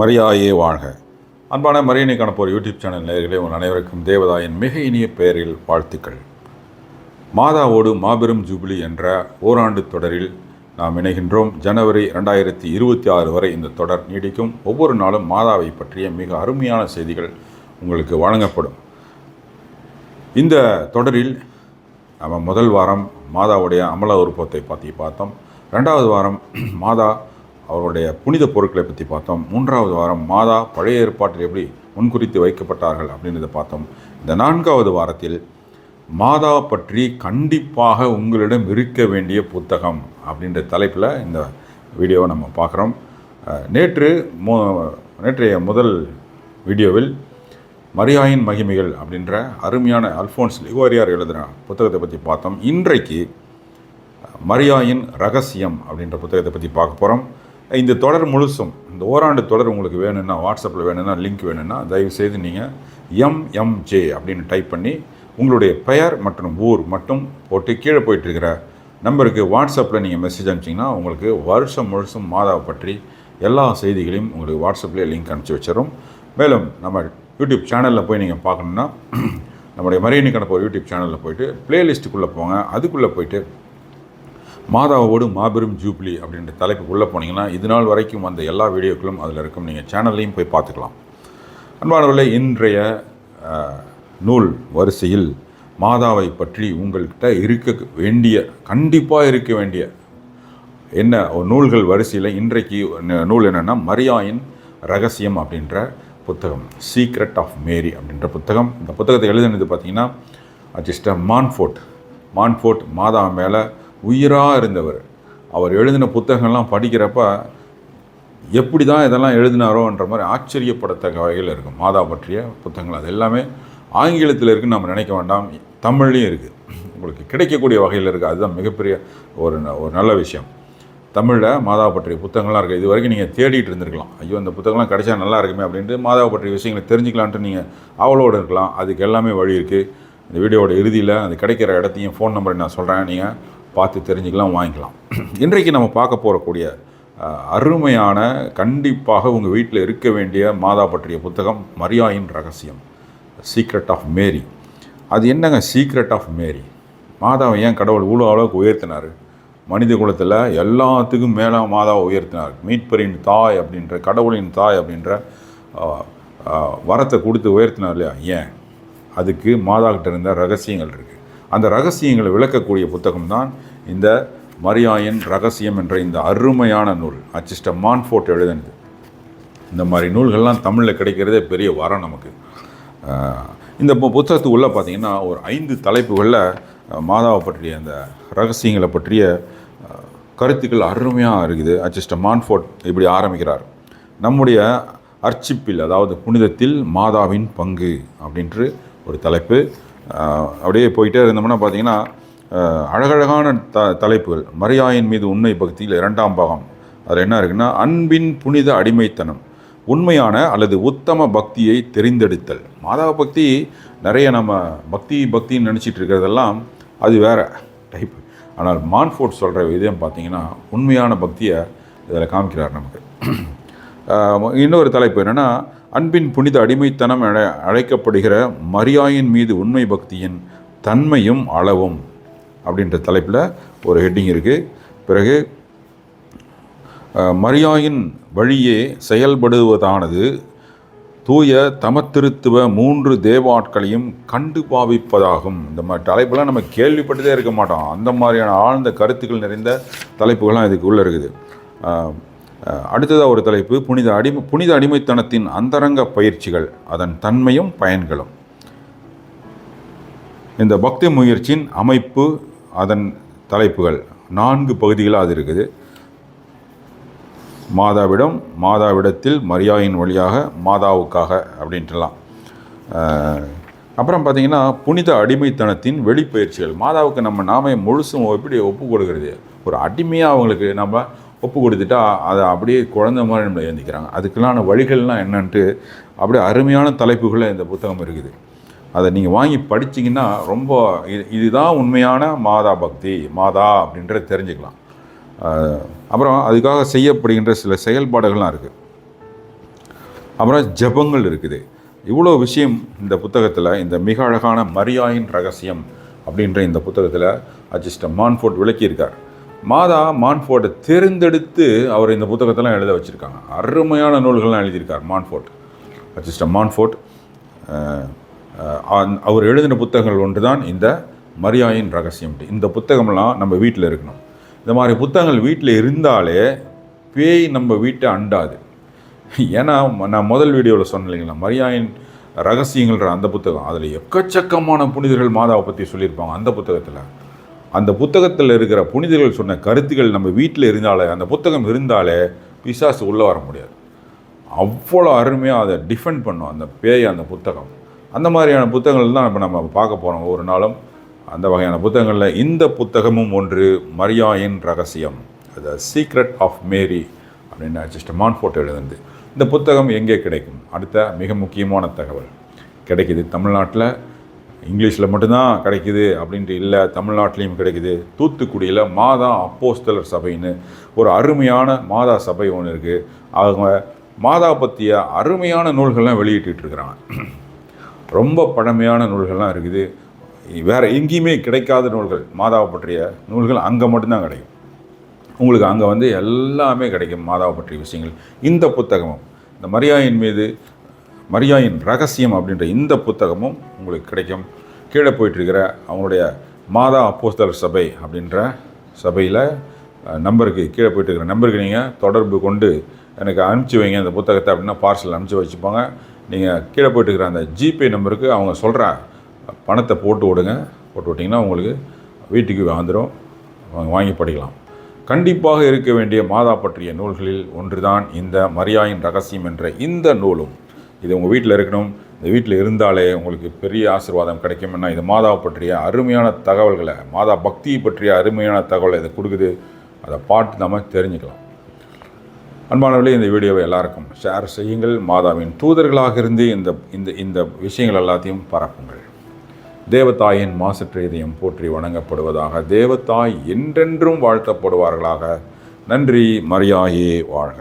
மரியாயே வாழ்க. அன்பான மரியனை காணப்போர் யூடியூப் சேனல் நேயர்களே உங்கள் அனைவருக்கும் தேவதாயின் மிக இனிய பெயரில் வாழ்த்துக்கள். மாதாவோடு மாபெரும் ஜூபிலி என்ற ஓராண்டு தொடரில் நாம் இணைகின்றோம். ஜனவரி ரெண்டாயிரத்தி இருபத்தி ஆறு வரை இந்த தொடர் நீடிக்கும். ஒவ்வொரு நாளும் மாதாவை பற்றிய மிக அருமையான செய்திகள் உங்களுக்கு வழங்கப்படும். இந்த தொடரில் நம்ம முதல் வாரம் மாதாவுடைய அமல உருப்பத்தை பற்றி பார்த்தோம். ரெண்டாவது வாரம் மாதா அவருடைய புனித பொருட்களை பற்றி பார்த்தோம். மூன்றாவது வாரம் மாதா பழைய ஏற்பாட்டில் எப்படி முன்குறித்து வைக்கப்பட்டார்கள் அப்படின்றத பார்த்தோம். இந்த நான்காவது வாரத்தில் மாதா பற்றி கண்டிப்பாக உங்களிடம் இருக்க வேண்டிய புத்தகம் அப்படின்ற தலைப்பில் இந்த வீடியோவை நம்ம பார்க்குறோம். நேற்று மு நேற்றைய முதல் வீடியோவில் மரியாயின் மகிமைகள் அப்படின்ற அருமையான அல்ஃபோன்ஸ் லிகோரியார் எழுதுன புத்தகத்தை பற்றி பார்த்தோம். இன்றைக்கு மரியாயின் ரகசியம் அப்படின்ற புத்தகத்தை பற்றி பார்க்க போகிறோம் இந்த தொடர் முழுசும் இந்த ஓராண்டு தொடர் உங்களுக்கு வேணும்னா வாட்ஸ்அப்பில் வேணும்னா லிங்க் வேணும்னா தயவுசெய்து நீங்கள் எம்எம்ஜே அப்படின்னு டைப் பண்ணி உங்களுடைய பெயர் மற்றும் ஊர் மட்டும் போட்டு கீழே போயிட்டுருக்கிற நம்பருக்கு வாட்ஸ்அப்பில் நீங்கள் மெசேஜ் அனுப்பிச்சிங்கன்னா உங்களுக்கு வருஷம் முழுசும் மாதாவை பற்றி எல்லா செய்திகளையும் உங்களுக்கு வாட்ஸ்அப்லேயே லிங்க் அனுப்பிச்சி வச்சிடும் மேலும் நம்ம யூடியூப் சேனலில் போய் நீங்கள் பார்க்கணுன்னா நம்முடைய மரியணி கணப்போர் யூடியூப் சேனலில் போயிட்டு பிளேலிஸ்ட்டுக்குள்ளே போங்க. அதுக்குள்ளே போயிட்டு மாதாவோடு மாபெரும் ஜூப்ளி அப்படின்ற தலைப்புக்குள்ளே போனீங்கன்னா இது நாள் வரைக்கும் வந்த எல்லா வீடியோக்களும் அதில் இருக்கும். நீங்கள் சேனல்லையும் போய் பார்த்துக்கலாம். அன்பானவர்களே இன்றைய நூல் வரிசையில் மாதாவை பற்றி உங்கள்கிட்ட இருக்க வேண்டிய கண்டிப்பாக இருக்க வேண்டிய என்ன நூல்கள் வரிசையில் இன்றைக்கு நூல் என்னென்னா மரியாயின் ரகசியம் அப்படின்ற புத்தகம். சீக்ரெட் ஆஃப் மேரி அப்படின்ற புத்தகம். இந்த புத்தகத்தை எழுதினது பார்த்தீங்கன்னா அஜிஸ்டர் மான்ஃபோர்ட். மான்ஃபோர்ட் மாதா மேலே உயிராக இருந்தவர். அவர் எழுதின புத்தகங்கள்லாம் படிக்கிறப்ப எப்படி தான் இதெல்லாம் எழுதினாரோன்ற மாதிரி ஆச்சரியப்படத்தக்க வகையில் இருக்கும். மாதா பற்றிய புத்தகங்கள் அது எல்லாமே ஆங்கிலத்தில் இருக்குன்னு நம்ம நினைக்க வேண்டாம். தமிழ்லையும் இருக்குது உங்களுக்கு கிடைக்கக்கூடிய வகையில் இருக்குது அதுதான் மிகப்பெரிய ஒரு ந- ஒரு நல்ல விஷயம். தமிழில் மாதாவை பற்றிய புத்தகங்கள்லாம் இருக்குது இது வரைக்கும் நீங்கள் தேடிட்டு இருந்திருக்கலாம். ஐயோ இந்த புத்தகம்லாம் கிடைச்சா நல்லா இருக்குமே அப்படின்ட்டு மாதாவை பற்றிய விஷயங்களை தெரிஞ்சுக்கலான்ட்டு நீங்கள் அவளோடு இருக்கலாம். அதுக்கு எல்லாமே வழி இருக்குது இந்த வீடியோவோட இறுதியில் அது கிடைக்கிற இடத்தையும் ஃபோன் நம்பரை நான் சொல்கிறேன் நீங்கள் பார்த்து தெரிஞ்சுக்கலாம் வாங்கிக்கலாம். இன்றைக்கு நம்ம பார்க்க போகக்கூடிய அருமையான கண்டிப்பாக உங்கள் வீட்டில் இருக்க வேண்டிய மாதா பற்றிய புத்தகம் மரியாயின் ரகசியம் சீக்ரெட் ஆஃப் மேரி அது என்னங்க சீக்ரெட் ஆஃப் மேரி மாதாவை ஏன் கடவுள் இவ்வளோ அளவுக்கு உயர்த்தினார்? மனித குலத்தில் எல்லாத்துக்கும் மேலே மாதாவை உயர்த்தினார். மீட்பரின் தாய் அப்படின்ற கடவுளின் தாய் அப்படின்ற வரத்தை கொடுத்து உயர்த்தினார் இல்லையா? ஏன்? அதுக்கு மாதா கிட்ட இருந்த ரகசியங்கள் இருக்குது அந்த ரகசியங்களை விளக்கக்கூடிய புத்தகம் தான் இந்த மரியாயின் ரகசியம் என்ற இந்த அருமையான நூல். அச்சிஸ்ட மான்ஃபோர்ட் எழுதினது. இந்த மாதிரி நூல்கள்லாம் தமிழில் கிடைக்கிறதே பெரிய வரம் நமக்கு. இந்த பு- புத்தகத்துக்கு உள்ளே பார்த்தீங்கன்னா ஒரு ஐந்து தலைப்புகளில் மாதாவை பற்றிய அந்த ரகசியங்களை பற்றிய கருத்துக்கள் அருமையாக இருக்குது. அச்சிஸ்ட மான்ஃபோர்ட் இப்படி ஆரம்பிக்கிறார். நம்முடைய அர்ச்சிப்பில் அதாவது புனிதத்தில் மாதாவின் பங்கு அப்படின்று ஒரு தலைப்பு. அப்படியே போயிட்டே இருந்தோம்னா பார்த்தீங்கன்னா அழகழகான த தலைப்புகள். மரியாயின் மீது உண்மை பக்தியில் இரண்டாம் பாகம். அதில் என்ன இருக்குன்னா அன்பின் புனித அடிமைத்தனம். உண்மையான அல்லது உத்தம பக்தியை தெரிந்தெடுத்தல். மாதவ பக்தி நிறைய நம்ம பக்தி பக்தின்னு நினச்சிட்டு இருக்கிறதெல்லாம் அது வேற டைப் ஆனால் மான்ஃபோர்ட் சொல்கிற விதம் பார்த்தீங்கன்னா உண்மையான பக்தியை இதில் காமிக்கிறார் நமக்கு. இன்னொரு தலைப்பு என்னென்னா அன்பின் புனித அடிமைத்தனம் என அழைக்கப்படுகிற மரியாயின் மீது உண்மை பக்தியின் தன்மையும் அளவும் அப்படின்ற தலைப்பில் ஒரு ஹெட்டிங் இருக்குது பிறகு மரியாயின் வழியே செயல்படுவதானது தூய தமத்திருத்துவ மூன்று தேவாட்களையும் கண்டு பாவிப்பதாகும். இந்த மாதிரி தலைப்பெல்லாம் நம்ம கேள்விப்பட்டதே இருக்க மாட்டோம். அந்த மாதிரியான ஆழ்ந்த கருத்துக்கள் நிறைந்த தலைப்புகள்லாம் இதுக்குள்ளே இருக்குது. அடுத்ததாக ஒரு தலைப்பு புனித அடிமை புனித அடிமைத்தனத்தின் அந்தரங்க பயிற்சிகள் அதன் தன்மையும் பயன்களும். இந்த பக்தி முயற்சியின் அமைப்பு அதன் தலைப்புகள் நான்கு பகுதிகளாக அது இருக்குது. மாதாவிடம் மாதாவிடத்தில் மரியாயின் வழியாக மாதாவுக்காக அப்படின்ட்டுலாம். அப்புறம் பார்த்தீங்கன்னா புனித அடிமைத்தனத்தின் வெளிப்பயிற்சிகள். மாதாவுக்கு நம்ம நாமே முழுசும் எப்படி ஒப்பு கொடுக்கறது ஒரு அடிமையாக அவங்களுக்கு நம்ம ஒப்பு கொடுத்துட்டா அதை அப்படியே குழந்தை மாதிரி நம்மளை ஏந்திக்கிறாங்க. அதுக்கெல்லான வழிகள்லாம் என்னன்ட்டு அப்படியே அருமையான தலைப்புகளில் இந்த புத்தகம் இருக்குது. அதை நீங்கள் வாங்கி படிச்சீங்கன்னா ரொம்ப இது இதுதான் உண்மையான மாதா பக்தி மாதா அப்படின்றத தெரிஞ்சுக்கலாம். அப்புறம் அதுக்காக செய்யப்படுகின்ற சில செயல்பாடுகள்லாம் இருக்குது அப்புறம் ஜெபங்கள் இருக்குது. இவ்வளோ விஷயம் இந்த புத்தகத்தில் இந்த மிக அழகான மரியாயின் ரகசியம் அப்படின்ற இந்த புத்தகத்தில் அஜிஸ்டர் மான்ஃபோர்ட் விளக்கியிருக்கார். மாதா மான்ஃபோர்ட்டை தேர்ந்தெடுத்து அவர் இந்த புத்தகத்தெல்லாம் எழுத வச்சுருக்காங்க. அருமையான நூல்கள்லாம் எழுதியிருக்கார் மான்ஃபோர்ட். அஜிஸ்ட மான்ஃபோர்ட். அவர் எழுதின புத்தகங்கள் ஒன்று தான் இந்த மரியாயின் ரகசியம். இந்த புத்தகம்லாம் நம்ம வீட்டில் இருக்கணும். இந்த மாதிரி புத்தகங்கள் வீட்டில் இருந்தாலே பேய் நம்ம வீட்டை அண்டாது. ஏன்னா நான் முதல் வீடியோவில் சொன்னேன் இல்லைங்களா மரியாயின் ரகசியங்கள்ன்ற அந்த புத்தகம் அதில் எக்கச்சக்கமான புனிதர்கள் மாதாவை பற்றி சொல்லியிருப்பாங்க அந்த புத்தகத்தில். அந்த புத்தகத்தில் இருக்கிற புனிதர்கள் சொன்ன கருத்துக்கள் நம்ம வீட்டில் இருந்தாலே அந்த புத்தகம் இருந்தாலே பிசாசு உள்ளே வர முடியாது. அவ்வளோ அருமையாக அதை டிஃபெண்ட் பண்ணும் அந்த பேய் அந்த புத்தகம். அந்த மாதிரியான புத்தகங்கள் தான் இப்போ நம்ம பார்க்க போகிறோம் ஒவ்வொரு நாளும். அந்த வகையான புத்தகங்களில் இந்த புத்தகமும் ஒன்று மரியாயின் ரகசியம். த சீக்ரெட் ஆஃப் மேரி அப்படின்னு மான் ஃபோட்டோ எழுதுந்து இந்த புத்தகம் எங்கே கிடைக்கும்? அடுத்த மிக முக்கியமான தகவல். கிடைக்குது தமிழ்நாட்டில். இங்கிலீஷில் மட்டும்தான் கிடைக்குது அப்படின்ட்டு இல்லை தமிழ்நாட்டிலையும் கிடைக்குது. தூத்துக்குடியில் மாதா அப்போஸ்தலர் சபைன்னு ஒரு அருமையான மாதா சபை ஒன்று இருக்குது அவங்க மாதா பற்றிய அருமையான நூல்கள்லாம் வெளியிட்டு இருக்கிறாங்க. ரொம்ப பழமையான நூல்கள்லாம் இருக்குது. வேறு எங்கேயுமே கிடைக்காத நூல்கள் மாதாவை பற்றிய நூல்கள் அங்கே மட்டும்தான் கிடைக்கும். உங்களுக்கு அங்கே வந்து எல்லாமே கிடைக்கும் மாதாவை பற்றிய விஷயங்கள். இந்த புத்தகமும் இந்த மரியாயின் மீது மரியாயின் ரகசியம் அப்படின்ற இந்த புத்தகமும் உங்களுக்கு கிடைக்கும். கீழே போயிட்டுருக்கிற அவங்களுடைய மாதா அப்போஸ்தலர் சபை அப்படின்ற சபையில் நம்பருக்கு கீழே போயிட்டு இருக்கிற நம்பருக்கு நீங்கள் தொடர்பு கொண்டு எனக்கு அனுப்பிச்சி வைங்க இந்த புத்தகத்தை அப்படின்னா பார்சல் அனுப்பிச்சி வச்சுப்பாங்க. நீங்கள் கீழே போயிட்டு இருக்கிற அந்த ஜிபே நம்பருக்கு அவங்க சொல்கிற பணத்தை போட்டு விடுங்க. போட்டு விட்டிங்கன்னா உங்களுக்கு வீட்டுக்கு வந்துடும் வாங்கி படிக்கலாம். கண்டிப்பாக இருக்க வேண்டிய மாதா பற்றிய நூல்களில் ஒன்றுதான் இந்த மரியாயின் ரகசியம் என்ற இந்த நூலும். இது உங்கள் வீட்டில் இருக்கணும். இந்த வீட்டில் இருந்தாலே உங்களுக்கு பெரிய ஆசீர்வாதம் கிடைக்கும்னா இது மாதாவை பற்றிய அருமையான தகவல்களை மாதா பக்தியை பற்றிய அருமையான தகவலை இது கொடுக்குது. அதை பார்த்து நம்ம தெரிஞ்சுக்கலாம். அன்பானவர்களே இந்த வீடியோவை எல்லாருக்கும் ஷேர் செய்யுங்கள். மாதாவின் தூதர்களாக இருந்து இந்த இந்த இந்த விஷயங்கள் எல்லாத்தையும் பரப்புங்கள். தேவதாயின் மாசற்ற இதயம் போற்றி வணங்கப்படுவதாக தேவதாய் என்றென்றும் வாழ்த்தப்படுவார்களாக. நன்றி மரியாயே வாழ்க.